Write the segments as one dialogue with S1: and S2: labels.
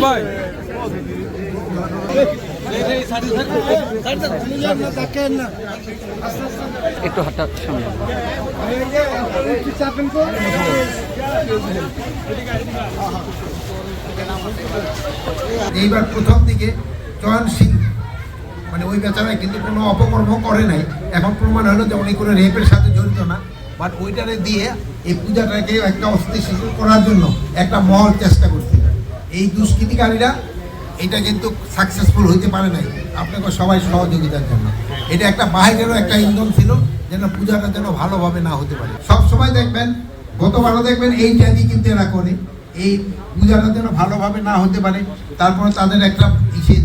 S1: ভাই একটু সামনে।
S2: এইবার প্রথম দিকে চয়ন সিং। মানে ওই বেচারায় কিন্তু কোনো অপকর্ম করে নাই। এখন প্রমাণ হলো যে উনি কোনো রেপের সাথে জড়িত না। বাট ওইটারে দিয়ে এই পূজাটাকে একটা অস্থিতিশীল করার জন্য একটা মহল চেষ্টা করছিল এই দুষ্কৃতিকারীরা এটা কিন্তু সাকসেসফুল হইতে পারে নাই। আপনাকে সবাই সহযোগিতার জন্য। এটা একটা বাহিরেরও একটা ইন্ধন ছিল, যেন পূজাটা যেন ভালোভাবে না হতে পারে। সব সময় দেখবেন, গতবারও দেখবেন এই ট্যাদি কিন্তু এরা করে। এই পূজাটা যেন ভালোভাবে না হতে পারে, তারপরে তাদের একটা ইসে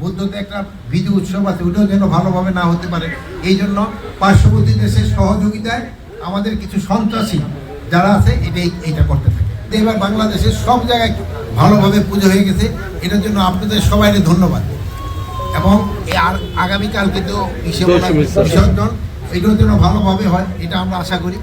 S2: বৌদ্ধদের একটা বিধি উৎসব আছে ওটাও যেন ভালোভাবে না হতে পারে। এই জন্য পার্শ্ববর্তী দেশের সহযোগিতায় আমাদের কিছু সন্ত্রাসী যারা আছে এটাই এটা করতে থাকে। তো এবার বাংলাদেশের সব জায়গায় ভালোভাবে পুজো হয়ে গেছে। এটার জন্য আপনাদের সবাই ধন্যবাদ। এবং আর আগামীকাল কিন্তু বিসর্জন এটাও যেন ভালোভাবে হয় এটা আমরা আশা করি।